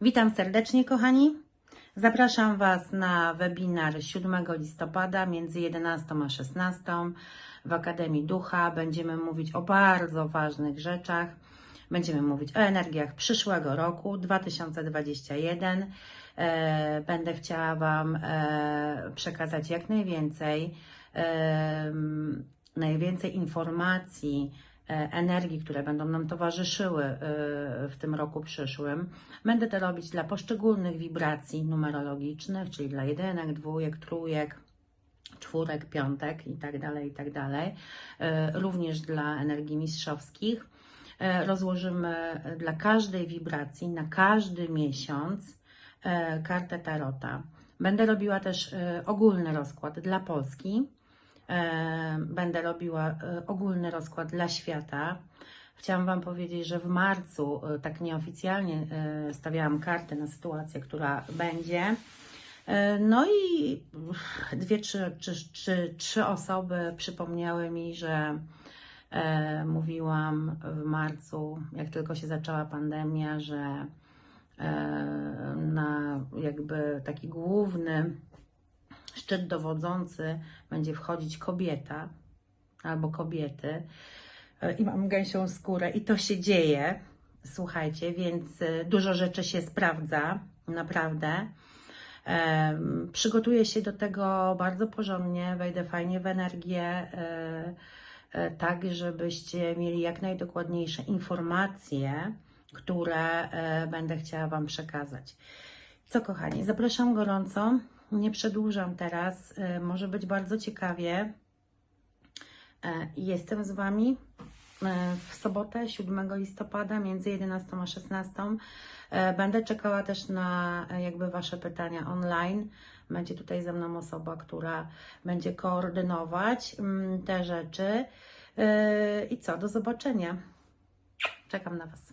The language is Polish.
Witam serdecznie, kochani. Zapraszam Was na webinar 7 listopada między 11 a 16 w Akademii Ducha. Będziemy mówić o bardzo ważnych rzeczach. Będziemy mówić o energiach przyszłego roku 2021. E, Będę chciała Wam e, przekazać jak najwięcej, e, najwięcej informacji, energii, które będą nam towarzyszyły e, w tym roku przyszłym. Będę to robić dla poszczególnych wibracji numerologicznych, czyli dla jedynek, dwójek, trójek, czwórek, piątek i tak dalej, i tak dalej. E, Również dla energii mistrzowskich. E, Rozłożymy dla każdej wibracji na każdy miesiąc e, kartę Tarota. Będę robiła też e, ogólny rozkład dla Polski. Będę robiła e, ogólny rozkład dla świata. Chciałam Wam powiedzieć, że w marcu, e, tak nieoficjalnie, e, stawiałam kartę na sytuację, która będzie. No i dwie, trzy, trzy, osoby przypomniały mi, że mówiłam w marcu, jak tylko się zaczęła pandemia, że na jakby taki główny szczyt dowodzący będzie wchodzić kobieta albo kobiety E, i mam gęsią skórę i to się dzieje, słuchajcie, więc e, dużo rzeczy się sprawdza, naprawdę. Przygotuję się do tego bardzo porządnie, wejdę fajnie w energię, e, tak żebyście mieli jak najdokładniejsze informacje, które będę chciała Wam przekazać. Co kochani, zapraszam gorąco, nie przedłużam teraz, e, może być bardzo ciekawie. E, Jestem z Wami e, w sobotę 7 listopada między 11 a 16. E, Będę czekała też na jakby Wasze pytania online. Będzie tutaj ze mną osoba, która będzie koordynować mm, te rzeczy. I co, do zobaczenia. Czekam na Was.